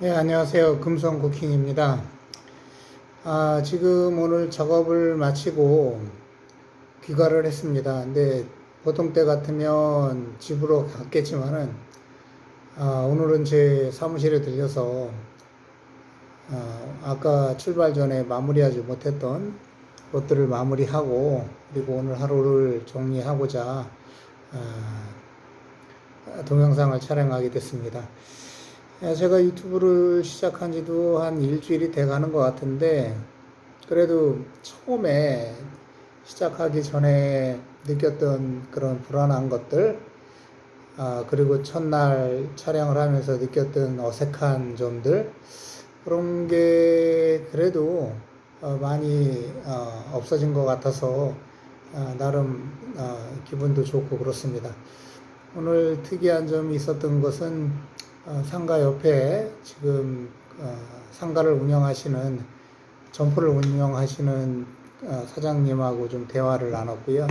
네, 안녕하세요. 금성 쿠킹입니다. 아, 지금 오늘 작업을 마치고 귀가를 했습니다. 근데 보통 때 같으면 집으로 갔겠지만은, 아, 오늘은 제 사무실에 들려서, 아, 아까 출발 전에 마무리하지 못했던 것들을 마무리하고, 그리고 오늘 하루를 정리하고자, 아, 동영상을 촬영하게 됐습니다. 예, 제가 유튜브를 시작한 지도 한 일주일이 돼 가는 것 같은데, 그래도 처음에 시작하기 전에 느꼈던 그런 불안한 것들, 아, 그리고 첫날 촬영을 하면서 느꼈던 어색한 점들, 그런 게 그래도 어, 많이 어, 없어진 것 같아서 어, 나름 어, 기분도 좋고 그렇습니다. 오늘 특이한 점이 있었던 것은 어, 상가 옆에 지금 어, 상가를 운영하시는 점포를 운영하시는 어, 사장님하고 좀 대화를 나눴고요.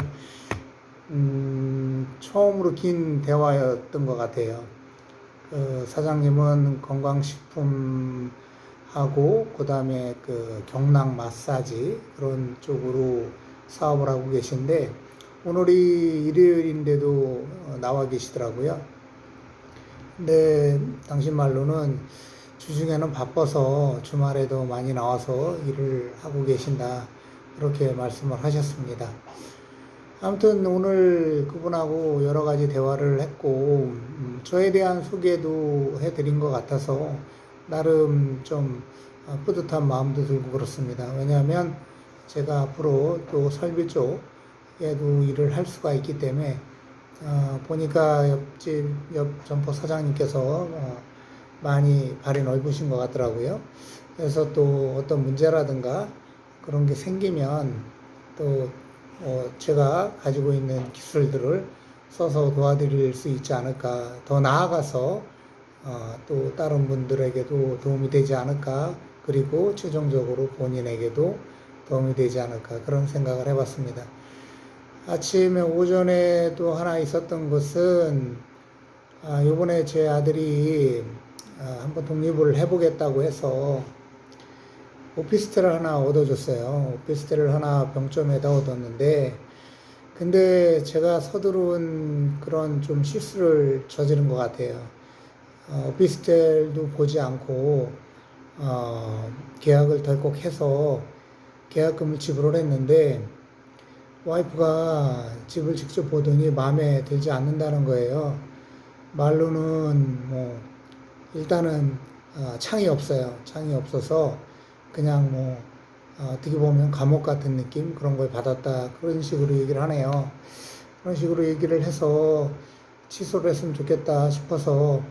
음, 처음으로 긴 대화였던 것 같아요. 그 사장님은 건강식품 하고 그다음에 그 경락 마사지 그런 쪽으로 사업을 하고 계신데 오늘이 일요일인데도 어, 나와 계시더라고요. 근데 당신 말로는 주중에는 바빠서 주말에도 많이 나와서 일을 하고 계신다. 그렇게 말씀을 하셨습니다. 아무튼 오늘 그분하고 여러 가지 대화를 했고, 음, 저에 대한 소개도 해드린 것 같아서 나름 좀 어, 뿌듯한 마음도 들고 그렇습니다. 왜냐하면 제가 앞으로 또 설비 쪽에도 일을 할 수가 있기 때문에 어, 보니까 옆집 옆 점포 사장님께서 어, 많이 발이 넓으신 것 같더라고요. 그래서 또 어떤 문제라든가 그런 게 생기면 또 어, 제가 가지고 있는 기술들을 써서 도와드릴 수 있지 않을까. 더 나아가서 어, 또 다른 분들에게도 도움이 되지 않을까. 그리고 최종적으로 본인에게도 도움이 되지 않을까. 그런 생각을 해봤습니다. 아침에 오전에 또 하나 있었던 것은 아, 요번에 제 아들이 아, 한번 독립을 해보겠다고 해서 오피스텔을 하나 얻어줬어요. 오피스텔을 하나 병점에다 얻었는데 근데 제가 서두른 그런 좀 실수를 저지른 것 같아요. 어, 오피스텔도 보지 않고 어, 계약을 덜컥 해서 계약금을 지불을 했는데 와이프가 집을 직접 보더니 마음에 들지 않는다는 거예요. 말로는 뭐 일단은 어, 창이 없어요. 창이 없어서 그냥 뭐 어, 어떻게 보면 감옥 같은 느낌 그런 걸 받았다 그런 식으로 얘기를 하네요. 그런 식으로 얘기를 해서 취소를 했으면 좋겠다 싶어서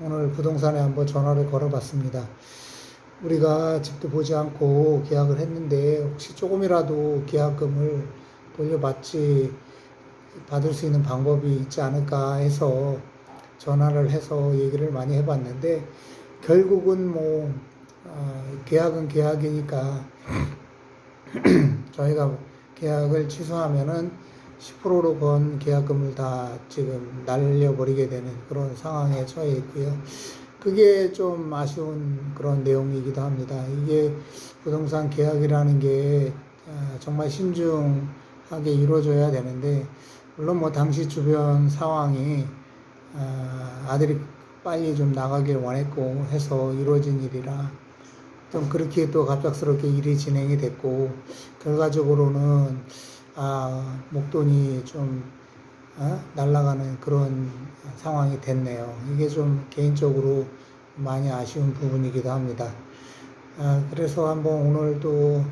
오늘 부동산에 한번 전화를 걸어봤습니다. 우리가 집도 보지 않고 계약을 했는데 혹시 조금이라도 계약금을 돌려받지 받을 수 있는 방법이 있지 않을까 해서 전화를 해서 얘기를 많이 해봤는데 결국은 뭐 어, 계약은 계약이니까 저희가 계약을 취소하면은 10%로 건 계약금을 다 지금 날려버리게 되는 그런 상황에 처해 있고요. 그게 좀 아쉬운 그런 내용이기도 합니다. 이게 부동산 계약이라는 게 어, 정말 신중 하게 이루어져야 되는데 물론 뭐 당시 주변 상황이 어, 아들이 빨리 좀 나가길 원했고 해서 이루어진 일이라 좀 그렇게 또 갑작스럽게 일이 진행이 됐고 결과적으로는 아 목돈이 좀 어? 날아가는 그런 상황이 됐네요. 이게 좀 개인적으로 많이 아쉬운 부분이기도 합니다. 아, 그래서 한번 오늘 또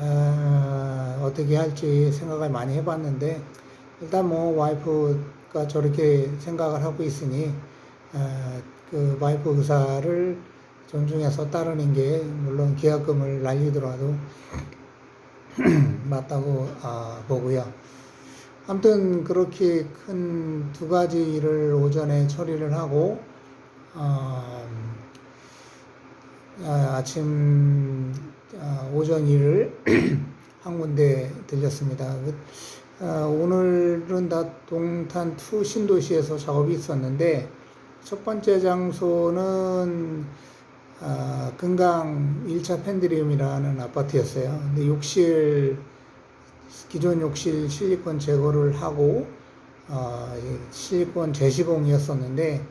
아, 어떻게 할지 생각을 많이 해봤는데 일단 뭐 와이프가 저렇게 생각을 하고 있으니 아, 그 와이프 의사를 존중해서 따르는 게 물론 계약금을 날리더라도 맞다고 아, 보고요. 아무튼 그렇게 큰 두 가지 일을 오전에 처리를 하고 어, 아, 침 아, 오전 일을 한 군데 들렸습니다. 그, 아, 오늘은 다 동탄 투 신도시에서 작업이 있었는데 첫 번째 장소는 아, 금강 1차 펜드리움이라는 아파트였어요. 근데 욕실 기존 욕실 실리콘 제거를 하고 실리콘 재시공이었었는데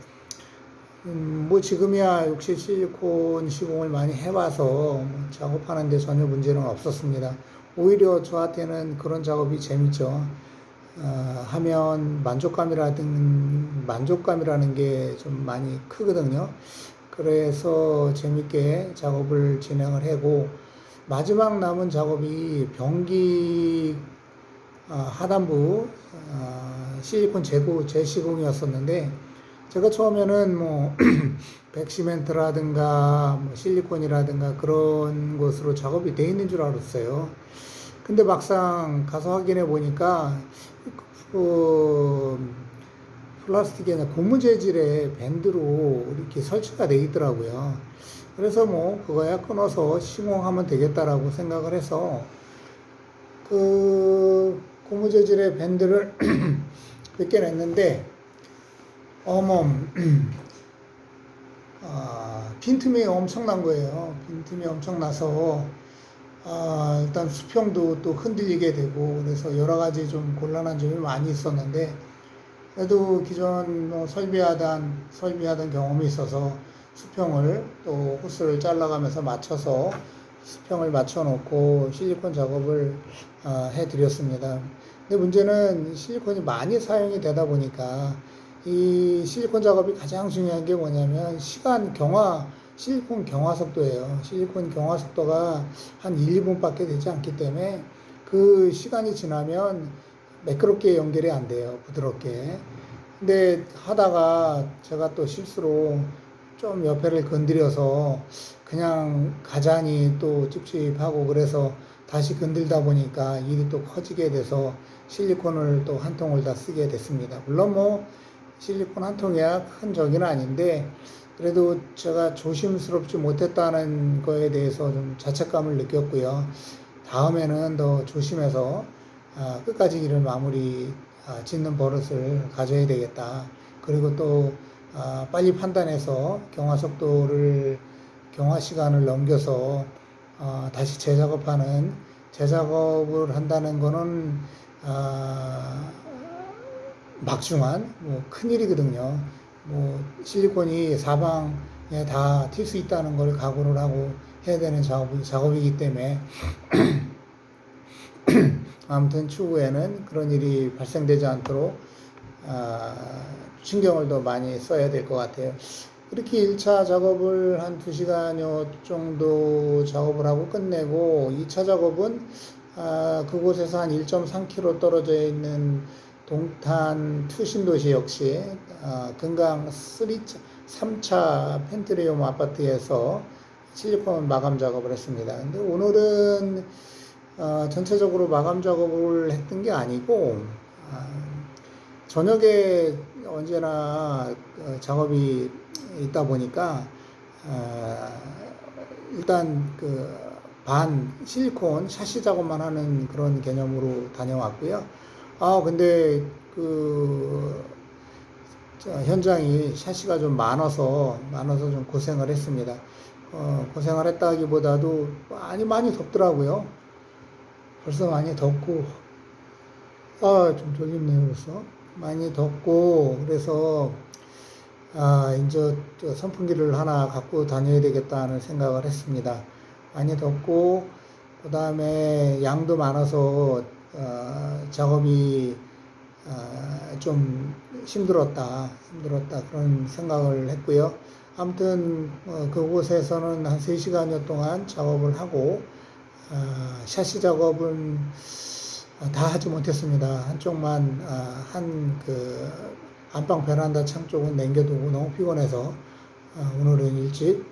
음, 뭐 지금이야 욕실 실리콘 시공을 많이 해봐서 뭐 작업하는데 전혀 문제는 없었습니다. 오히려 저한테는 그런 작업이 재밌죠. 어, 하면 만족감이라든 만족감이라는 게 좀 많이 크거든요. 그래서 재밌게 작업을 진행을 하고 마지막 남은 작업이 변기 어, 하단부 어, 실리콘 재고 재시공이었었는데 제가 처음에는 뭐 백시멘트라든가 뭐 실리콘이라든가 그런 것으로 작업이 돼 있는 줄 알았어요. 근데 막상 가서 확인해 보니까 그 플라스틱이 아니라 고무 재질의 밴드로 이렇게 설치가 돼 있더라고요. 그래서 뭐 그거야 끊어서 시공하면 되겠다라고 생각을 해서 그 고무 재질의 밴드를 몇개 냈는데 어멈 아, 빈틈이 엄청난 거예요. 빈틈이 엄청나서 아, 일단 수평도 또 흔들리게 되고 그래서 여러 가지 좀 곤란한 점이 많이 있었는데 그래도 기존 뭐 설비하던 설비하던 경험이 있어서 수평을 또 호스를 잘라가면서 맞춰서 수평을 맞춰놓고 실리콘 작업을 아, 해드렸습니다. 근데 문제는 실리콘이 많이 사용이 되다 보니까 이 실리콘 작업이 가장 중요한 게 뭐냐면 시간 경화 실리콘 경화 속도예요. 실리콘 경화 속도가 한 1, 2분밖에 되지 않기 때문에 그 시간이 지나면 매끄럽게 연결이 안 돼요. 부드럽게. 근데 하다가 제가 또 실수로 좀 옆에를 건드려서 그냥 가장이 또 찝찝하고 그래서 다시 건들다 보니까 일이 또 커지게 돼서 실리콘을 또 한 통을 다 쓰게 됐습니다. 물론 뭐 실리콘 한 통이야 큰 적은 아닌데 그래도 제가 조심스럽지 못했다는 거에 대해서 좀 자책감을 느꼈고요. 다음에는 더 조심해서 아, 끝까지 일을 마무리 아, 짓는 버릇을 가져야 되겠다. 그리고 또 아, 빨리 판단해서 경화 속도를 경화 시간을 넘겨서 어, 다시 재작업하는 재작업을 한다는 거는 아, 막중한 뭐 큰일이거든요. 뭐 실리콘이 사방에 다 튈 수 있다는 걸 각오를 하고 해야 되는 작업, 작업이기 때문에 아무튼 추후에는 그런 일이 발생되지 않도록 아, 신경을 더 많이 써야 될 것 같아요. 이렇게 1차 작업을 한 2시간여 정도 작업을 하고 끝내고 2차 작업은 아, 그곳에서 한 1.3km 떨어져 있는 동탄 투신도시 역시 아, 금강 3차, 3차 펜트리움 아파트에서 실리콘 마감 작업을 했습니다. 근데 오늘은 어, 전체적으로 마감 작업을 했던 게 아니고 아, 저녁에 언제나 어, 작업이 있다 보니까 어, 일단 그 반 실리콘 샤시 작업만 하는 그런 개념으로 다녀왔고요. 아 근데 그 자, 현장이 샤시가 좀 많아서 많아서 좀 고생을 했습니다. 어, 고생을 했다기보다도 많이 많이 덥더라고요. 벌써 많이 덥고 아좀 졸립네요 벌써 많이 덥고 그래서 아 이제 저 선풍기를 하나 갖고 다녀야 되겠다는 생각을 했습니다. 많이 덥고 그 다음에 양도 많아서 어, 작업이 어, 좀 힘들었다 힘들었다 그런 생각을 했고요. 아무튼 어, 그곳에서는 한 3시간여 동안 작업을 하고 어, 샤시 작업은 다 하지 못했습니다. 한쪽만 어, 한그 안방 베란다 창 쪽은 남겨두고 너무 피곤해서 어, 오늘은 일찍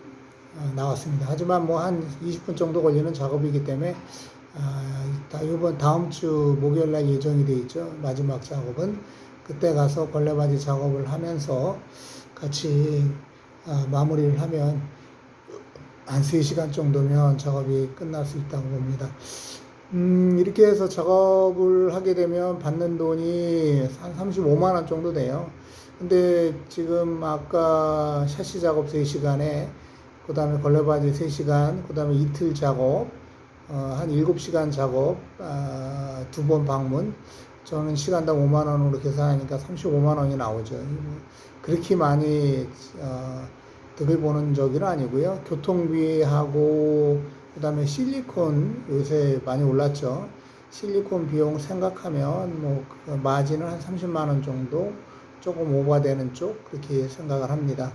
어, 나왔습니다. 하지만 뭐 한 20분 정도 걸리는 작업이기 때문에 아, 다 이번 다음 주 목요일 날 예정이 돼 있죠. 마지막 작업은 그때 가서 걸레바지 작업을 하면서 같이 아, 마무리를 하면 한 3시간 정도면 작업이 끝날 수 있다고 봅니다. 음, 이렇게 해서 작업을 하게 되면 받는 돈이 한 35만 원 정도 돼요. 근데 지금 아까 샤시 작업 3시간에 그 다음에 걸레바지 3시간, 그 다음에 이틀 작업, 어, 한 7시간 작업, 아, 두 번 방문. 저는 시간당 5만 원으로 계산하니까 35만 원이 나오죠. 뭐 그렇게 많이 어, 득을 보는 적은 아니고요. 교통비하고 그다음에 실리콘 요새 많이 올랐죠. 실리콘 비용 생각하면 뭐그 마진은 한 30만 원 정도 조금 오버되는 쪽 그렇게 생각을 합니다.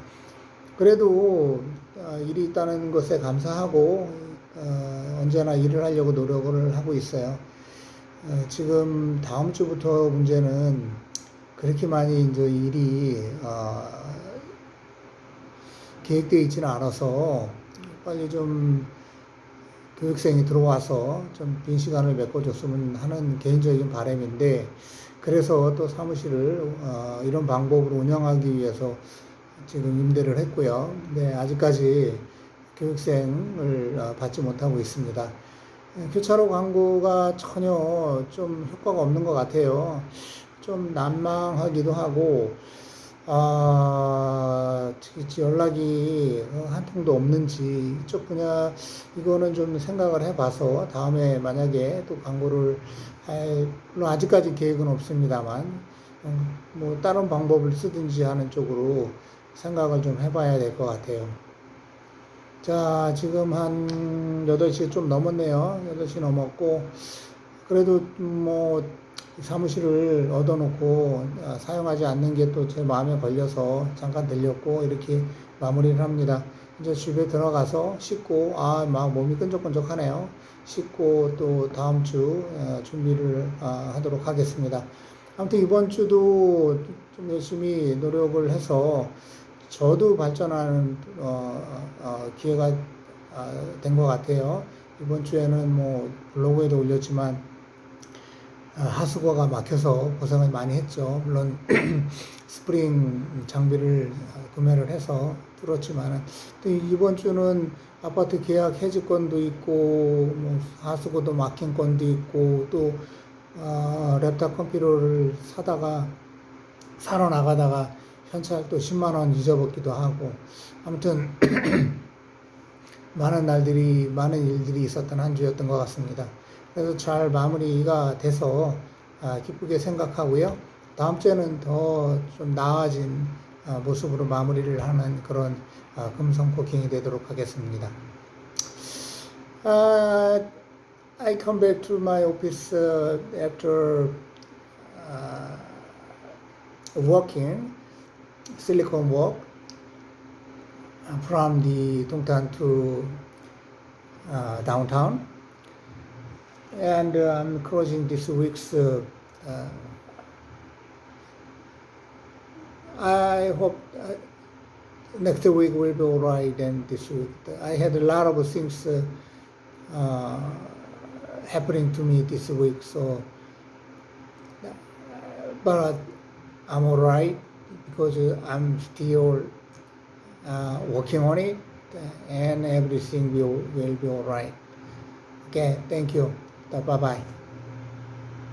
그래도 어, 일이 있다는 것에 감사하고 어, 언제나 일을 하려고 노력을 하고 있어요. 어, 지금 다음 주부터 문제는 그렇게 많이 이제 일이 어, 계획되어 있지는 않아서 빨리 좀 교육생이 들어와서 좀 빈 시간을 메꿔줬으면 하는 개인적인 바람인데 그래서 또 사무실을 어, 이런 방법으로 운영하기 위해서 지금 임대를 했고요. 근데 아직까지 교육생을 어, 받지 못하고 있습니다. 예, 교차로 광고가 전혀 좀 효과가 없는 것 같아요. 좀 난망하기도 하고, 아, 연락이 한 통도 없는지, 이쪽 분야, 이거는 좀 생각을 해봐서 다음에 만약에 또 광고를 할, 물론 아직까지 계획은 없습니다만, 음, 뭐 다른 방법을 쓰든지 하는 쪽으로 생각을 좀 해봐야 될 것 같아요. 자, 지금 한 8시 좀 넘었네요. 8시 넘었고, 그래도 뭐, 사무실을 얻어놓고 아, 사용하지 않는 게 또 제 마음에 걸려서 잠깐 들렸고, 이렇게 마무리를 합니다. 이제 집에 들어가서 씻고, 아, 막 몸이 끈적끈적하네요. 씻고 또 다음 주 어, 준비를 아, 하도록 하겠습니다. 아무튼 이번 주도 좀 열심히 노력을 해서 저도 발전하는 어, 어, 기회가 어, 된것 같아요. 이번 주에는 뭐 블로그에도 올렸지만 어, 하수구가 막혀서 고생을 많이 했죠. 물론 스프링 장비를 구매를 해서 뚫었지만 또 이번 주는 아파트 계약 해지 건도 있고 뭐 하수구도 막힌 건도 있고 또 어, 랩탑 컴퓨터를 사다가 사러 나가다가 현찰 또 10만 원 잊어먹기도 하고 아무튼 많은 날들이 많은 일들이 있었던 한 주였던 것 같습니다. 그래서 잘 마무리가 돼서 아, 기쁘게 생각하고요. 다음 주에는 더 좀 나아진 아, 모습으로 마무리를 하는 그런 아, 금성 코킹이 되도록 하겠습니다. Uh, I come back to my office uh, after uh, working silicon work uh, from the Dongtan to uh, downtown. And uh, I'm closing this week's. Uh, uh, I hope uh, next week will be alright. And this week, I had a lot of things uh, uh, happening to me this week. So, uh, but I'm alright because I'm still uh, working on it and everything will, will be alright. Okay, thank you. Bye bye.